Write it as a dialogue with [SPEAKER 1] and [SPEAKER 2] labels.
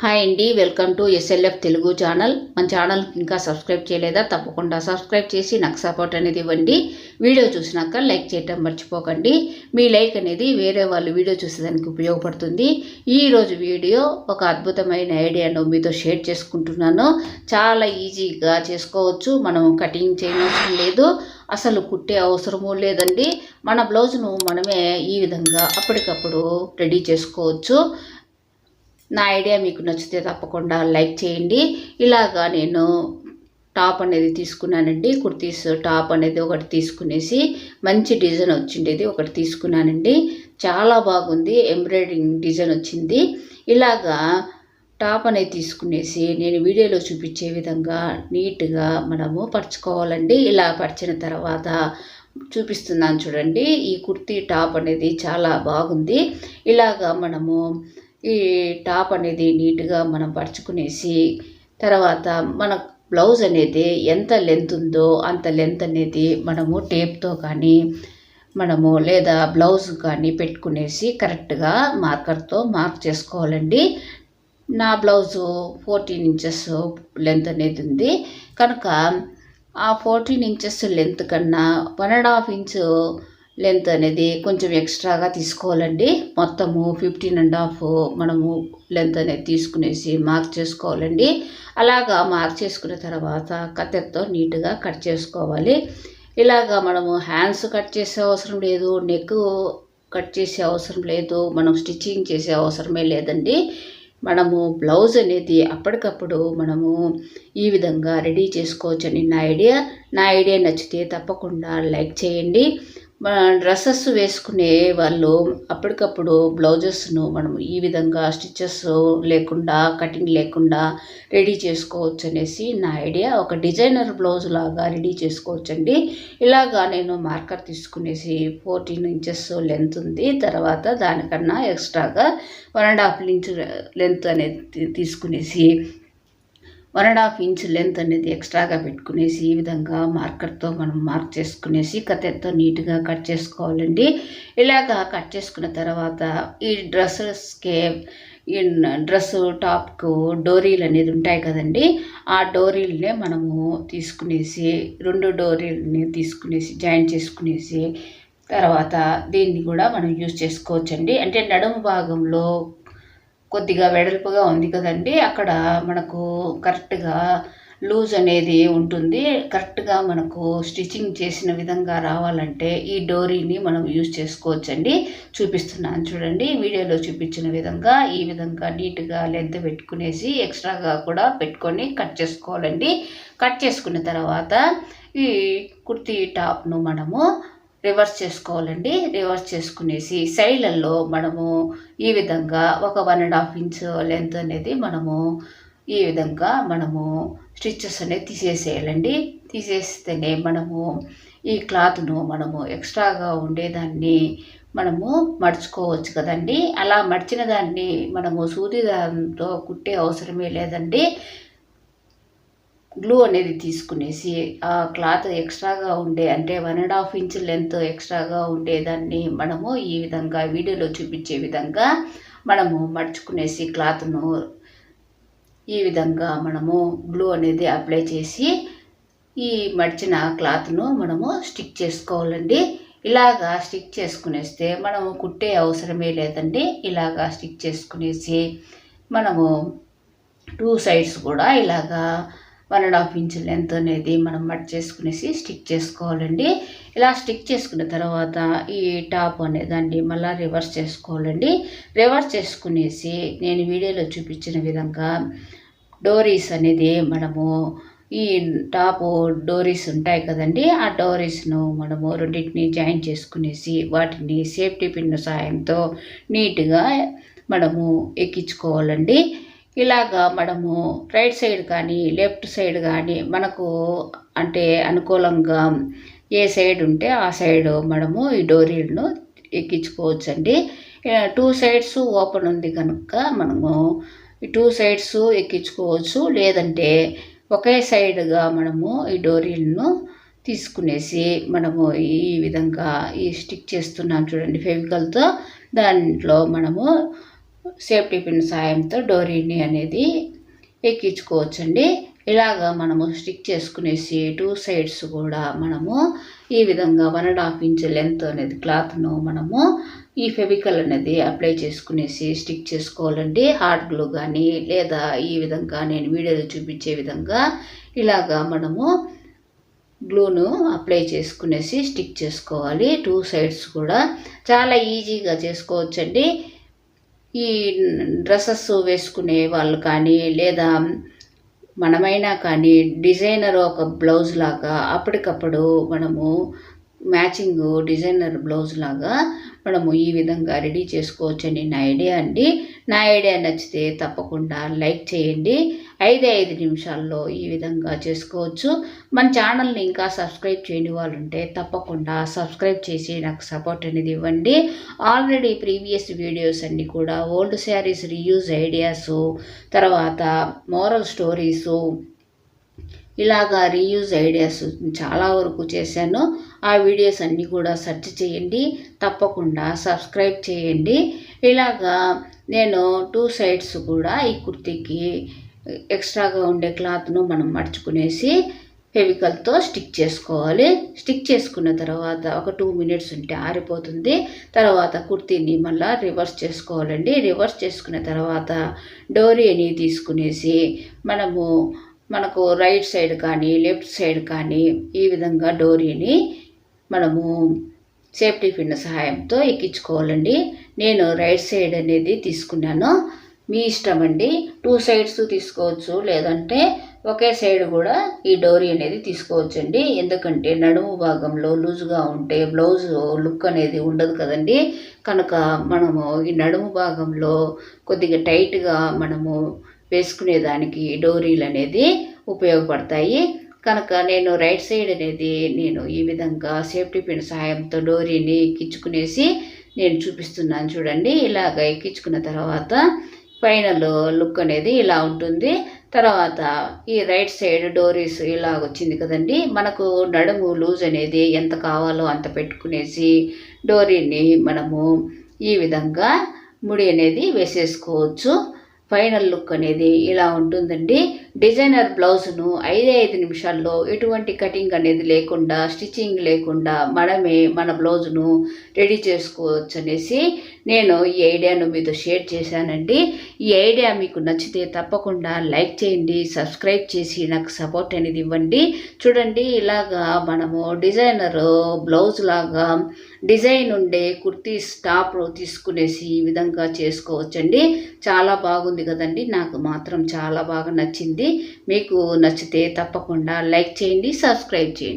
[SPEAKER 1] Hi అండి welcome to SLF Telugu channel. మన channel ఇంకా సబ్స్క్రైబ్ చేయలేదా? తప్పకుండా సబ్స్క్రైబ్ చేసి నాకు సపోర్ట్ అనేది ఇవ్వండి. వీడియో చూసినాక లైక్ చేయటం మర్చిపోకండి. మీ లైక్ అనేది వేరే వాళ్ళు వీడియో చూసేదానికి ఉపయోగపడుతుంది. ఈరోజు వీడియో ఒక అద్భుతమైన ఐడియాను మీతో షేర్ చేసుకుంటున్నాను. చాలా ఈజీగా చేసుకోవచ్చు. మనం కటింగ్ చేయనవసరం లేదు. అసలు కుట్టే అవసరము లేదండి. మన బ్లౌజ్ను మనమే ఈ విధంగా అప్పటికప్పుడు రెడీ చేసుకోవచ్చు. నా ఐడియా మీకు నచ్చితే తప్పకుండా లైక్ చేయండి. ఇలాగా నేను టాప్ అనేది తీసుకున్నానండి. కుర్తీస్ టాప్ అనేది ఒకటి తీసుకునేసి మంచి డిజైన్ వచ్చిండేది ఒకటి తీసుకున్నానండి. చాలా బాగుంది. ఎంబ్రాయిడింగ్ డిజైన్ వచ్చింది. ఇలాగా టాప్ అనేది తీసుకునేసి నేను వీడియోలో చూపించే విధంగా నీట్గా మనము పరచుకోవాలండి. ఇలా పరిచిన తర్వాత చూపిస్తున్నాను చూడండి. ఈ కుర్తీ టాప్ అనేది చాలా బాగుంది. ఇలాగా మనము ఈ టాప్ అనేది నీట్గా మనం పరుచుకునేసి తర్వాత మన బ్లౌజ్ అనేది ఎంత లెంత్ ఉందో అంత లెంత్ అనేది మనము టేప్తో కానీ మనము లేదా బ్లౌజ్ కానీ పెట్టుకునేసి కరెక్ట్గా మార్కర్తో మార్క్ చేసుకోవాలండి. నా బ్లౌజు ఫోర్టీన్ ఇంచెస్ లెంత్ అనేది ఉంది. కనుక ఆ ఫోర్టీన్ ఇంచెస్ లెంత్ కన్నా one and half inch length అనేది కొంచెం ఎక్స్ట్రాగా తీసుకోవాలండి. మొత్తము ఫిఫ్టీన్ అండ్ హాఫ్ మనము లెంత్ అనేది తీసుకునేసి మార్క్ చేసుకోవాలండి. అలాగా మార్క్ చేసుకున్న తర్వాత కత్తెరతో నీట్గా కట్ చేసుకోవాలి. ఇలాగా మనము హ్యాండ్స్ కట్ చేసే అవసరం లేదు నెక్ కట్ చేసే అవసరం లేదు మనం స్టిచ్చింగ్ చేసే అవసరమే లేదండి. మనము బ్లౌజ్ అనేది అప్పటికప్పుడు మనము ఈ విధంగా రెడీ చేసుకోవచ్చని నా ఐడియా. నా ఐడియా నచ్చితే తప్పకుండా లైక్ చేయండి. డ్రెస్సెస్ వేసుకునే వాళ్ళు అప్పటికప్పుడు బ్లౌజెస్ను మనం ఈ విధంగా స్టిచ్చెస్ లేకుండా కటింగ్ లేకుండా రెడీ చేసుకోవచ్చు అనేసి నా ఐడియా. ఒక డిజైనర్ బ్లౌజ్ లాగా రెడీ చేసుకోవచ్చండి. ఇలాగా నేను మార్కర్ తీసుకునేసి ఫోర్టీన్ ఇంచెస్ లెంత్ ఉంది. తర్వాత దానికన్నా ఎక్స్ట్రాగా one and half inch length అనేది తీసుకునేసి one and half inch length అనేది ఎక్స్ట్రాగా పెట్టుకునేసి ఈ విధంగా మార్కర్తో మనం మార్క్ చేసుకునేసి కత్తెరతో నీట్గా కట్ చేసుకోవాలండి. ఇలాగా కట్ చేసుకున్న తర్వాత ఈ డ్రెస్సెస్కి ఈ డ్రెస్ టాప్కు డోరీలు అనేది ఉంటాయి కదండి. ఆ డోరీలనే మనము తీసుకునేసి రెండు డోరీలని తీసుకునేసి జాయిన్ చేసుకునేసి తర్వాత దీన్ని కూడా మనం యూజ్ చేసుకోవచ్చండి. అంటే నడుము భాగంలో కొద్దిగా వెడల్పుగా ఉంది కదండి. అక్కడ మనకు కరెక్ట్గా లూజ్ అనేది ఉంటుంది. కరెక్ట్గా మనకు స్టిచ్చింగ్ చేసిన విధంగా రావాలంటే ఈ డోరీని మనం యూజ్ చేసుకోవచ్చండి. చూపిస్తున్నాను చూడండి. వీడియోలో చూపించిన విధంగా ఈ విధంగా నీట్గా లెంత్ పెట్టుకునేసి ఎక్స్ట్రాగా కూడా పెట్టుకొని కట్ చేసుకోవాలండి. కట్ చేసుకున్న తర్వాత ఈ కుర్తీ టాప్ను మనము రివర్స్ చేసుకోవాలండి. రివర్స్ చేసుకునేసి సైడ్లలో మనము ఈ విధంగా ఒక one and half inch length అనేది మనము ఈ విధంగా మనము స్టిచ్చెస్ అనేది తీసేసేయాలండి. తీసేస్తేనే మనము ఈ క్లాత్ను మనము ఎక్స్ట్రాగా ఉండేదాన్ని మనము మడుచుకోవచ్చు కదండి. అలా మడిచిన దాన్ని మనము సూది దాంతో కుట్టే అవసరమే లేదండి. గ్లూ అనేది తీసుకునేసి ఆ క్లాత్ ఎక్స్ట్రాగా ఉండే అంటే one and half inch length ఎక్స్ట్రాగా ఉండేదాన్ని మనము ఈ విధంగా వీడియోలో చూపించే విధంగా మనము మడుచుకునేసి క్లాత్ను ఈ విధంగా మనము గ్లూ అనేది అప్లై చేసి ఈ మడిచిన క్లాత్ను మనము స్టిక్ చేసుకోవాలండి. ఇలాగా స్టిక్ చేసుకునేస్తే మనము కుట్టే అవసరమే లేదండి. ఇలాగా స్టిక్ చేసుకునేసి మనము టూ సైడ్స్ కూడా ఇలాగా one and half inch length అనేది మనం మట్ చేసుకునేసి స్టిక్ చేసుకోవాలండి. ఇలా స్టిక్ చేసుకున్న తర్వాత ఈ టాప్ అనేదాన్ని మళ్ళీ రివర్స్ చేసుకోవాలండి. రివర్స్ చేసుకునేసి నేను వీడియోలో చూపించిన విధంగా డోరీస్ అనేది మనము ఈ టాప్ డోరీస్ ఉంటాయి కదండి ఆ డోరీస్ను మనము రెండింటిని జాయిన్ చేసుకునేసి వాటిని సేఫ్టీ పిన్ సాయంతో నీట్గా మనము ఎక్కించుకోవాలండి. ఇలాగా మనము రైట్ సైడ్ కానీ లెఫ్ట్ సైడ్ కానీ మనకు అంటే అనుకూలంగా ఏ సైడ్ ఉంటే ఆ సైడ్ మనము ఈ డోరీలను ఎక్కించుకోవచ్చండి. టూ సైడ్స్ ఓపెన్ ఉంది కనుక మనము ఈ టూ సైడ్స్ ఎక్కించుకోవచ్చు. లేదంటే ఒకే సైడ్గా మనము ఈ డోరీలను తీసుకునేసి మనము ఈ విధంగా ఈ స్టిక్ చేస్తున్నాం చూడండి ఫెవికల్తో. దాంట్లో మనము సేఫ్టీ పిన్ సాయంతో డోరీని అనేది ఎక్కించుకోవచ్చండి. ఇలాగా మనము స్టిక్ చేసుకునేసి టూ సైడ్స్ కూడా మనము ఈ విధంగా one and half inch length అనేది క్లాత్ను మనము ఈ ఫెవికల్ అనేది అప్లై చేసుకునేసి స్టిక్ చేసుకోవాలండి. హార్డ్ గ్లూ కానీ లేదా ఈ విధంగా నేను వీడియోలో చూపించే విధంగా ఇలాగా మనము గ్లూను అప్లై చేసుకునేసి స్టిక్ చేసుకోవాలి. టూ సైడ్స్ కూడా చాలా ఈజీగా చేసుకోవచ్చండి. ఈ డ్రెస్సెస్ వేసుకునే వాళ్ళు కానీ లేదా మనమైనా కానీ డిజైనర్ ఒక బ్లౌజ్ లాగా అప్పటికప్పుడు మనము మ్యాచింగ్ డిజైనర్ బ్లౌజ్ లాగా మనము ఈ విధంగా రెడీ చేసుకోవచ్చని నా ఐడియా అండి. నా ఐడియా నచ్చితే తప్పకుండా లైక్ చేయండి. ఐదు ఐదు నిమిషాల్లో ఈ విధంగా చేసుకోవచ్చు. మన ఛానల్ని ఇంకా సబ్స్క్రైబ్ చేయని వాళ్ళు ఉంటే తప్పకుండా సబ్స్క్రైబ్ చేసి నాకు సపోర్ట్ అనేది ఇవ్వండి. ఆల్రెడీ ప్రీవియస్ వీడియోస్ అన్నీ కూడా ఓల్డ్ శారీస్ రీయూజ్ ఐడియాస్ తర్వాత మోరల్ స్టోరీసు ఇలాగా రీయూజ్ ఐడియాస్ చాలా వరకు చేశాను. ఆ వీడియోస్ అన్నీ కూడా సెర్చ్ చేయండి. తప్పకుండా సబ్స్క్రైబ్ చేయండి. ఇలాగా నేను టూ సైడ్స్ కూడా ఈ కుర్తీకి ఎక్స్ట్రాగా ఉండే క్లాత్ను మనం మడుచుకునేసి ఫెవికల్తో స్టిక్ చేసుకోవాలి. స్టిక్ చేసుకున్న తర్వాత ఒక టూ మినిట్స్ ఉంటే ఆరిపోతుంది. తర్వాత కుర్తీని మళ్ళీ రివర్స్ చేసుకోవాలండి. రివర్స్ చేసుకున్న తర్వాత డోరీని తీసుకునేసి మనము మనకు రైట్ సైడ్ కానీ లెఫ్ట్ సైడ్ కానీ ఈ విధంగా డోరీని మనము సేఫ్టీ పిన్ సహాయంతో ఎక్కించుకోవాలండి. నేను రైట్ సైడ్ అనేది తీసుకున్నాను. మీ ఇష్టం అండి. టూ సైడ్స్ తీసుకోవచ్చు లేదంటే ఒకే సైడ్ కూడా ఈ డోరీ అనేది తీసుకోవచ్చు అండి ఎందుకంటే నడుము భాగంలో లూజుగా ఉంటే బ్లౌజ్ లుక్ అనేది ఉండదు కదండి. కనుక మనము ఈ నడుము భాగంలో కొద్దిగా టైట్గా మనము వేసుకునేదానికి డోరీలు అనేది ఉపయోగపడతాయి. కనుక నేను రైట్ సైడ్ అనేది నేను ఈ విధంగా సేఫ్టీ పిన్ సహాయంతో డోరీని ఎక్కించుకునేసి నేను చూపిస్తున్నాను చూడండి. ఇలాగ ఎక్కించుకున్న తర్వాత ఫైనల్ లుక్ అనేది ఇలా ఉంటుంది. తర్వాత ఈ రైట్ సైడ్ డోరీస్ ఇలా వచ్చింది కదండి. మనకు నడుము లూజ్ అనేది ఎంత కావాలో అంత పెట్టుకునేసి డోరీని మనము ఈ విధంగా ముడి అనేది వేసేసుకోవచ్చు. ఫైనల్ లుక్ అనేది ఇలా ఉంటుందండి. డిజైనర్ బ్లౌజ్ను ఐదే ఐదు నిమిషాల్లో ఎటువంటి కటింగ్ అనేది లేకుండా స్టిచ్చింగ్ లేకుండా మనమే మన బ్లౌజ్ను రెడీ చేసుకోవచ్చు అనేసి నేను ఈ ఐడియాను మీతో షేర్ చేశానండి. ఈ ఐడియా మీకు నచ్చితే తప్పకుండా లైక్ చేయండి సబ్స్క్రైబ్ చేసి నాకు సపోర్ట్ అనేది ఇవ్వండి. చూడండి ఇలాగా మనము డిజైనర్ బ్లౌజ్ లాగా డిజైన్ ఉండే కుర్తీస్ టాప్ తీసుకునేసి ఈ విధంగా చేసుకోవచ్చండి. చాలా బాగుంది కదండి. నాకు మాత్రం చాలా బాగా నచ్చింది. మీకు నచ్చితే తప్పకుండా లైక్ చేయండి సబ్స్క్రైబ్ చేయండి.